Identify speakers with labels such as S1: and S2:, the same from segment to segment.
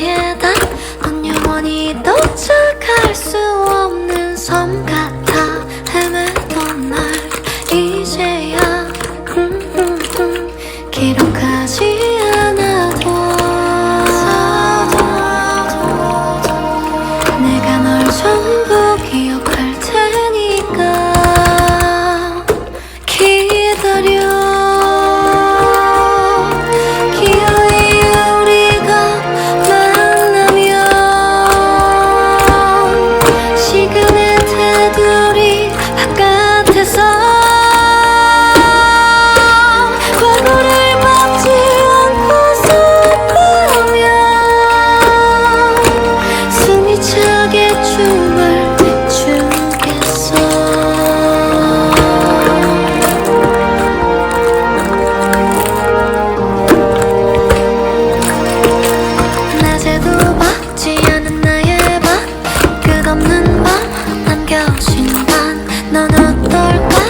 S1: 나에다 넌 영원히 도착할 수 없는 섬 같아. my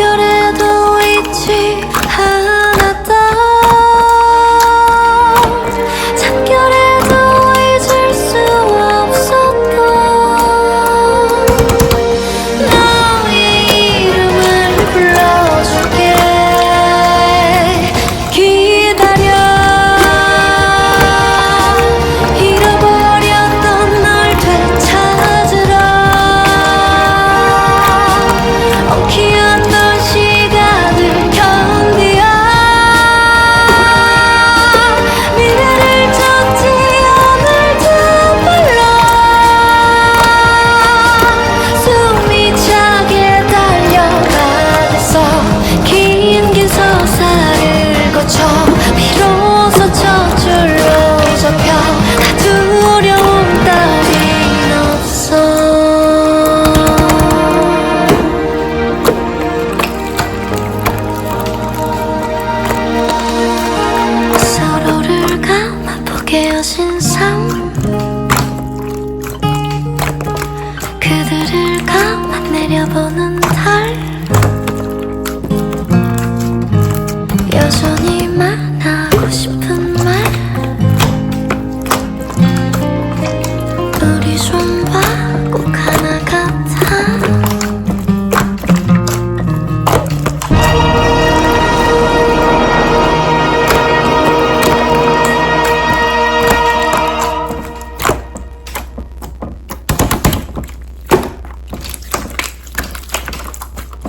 S1: 결에 느껴진 그들을 감아 내려보는 달. 여전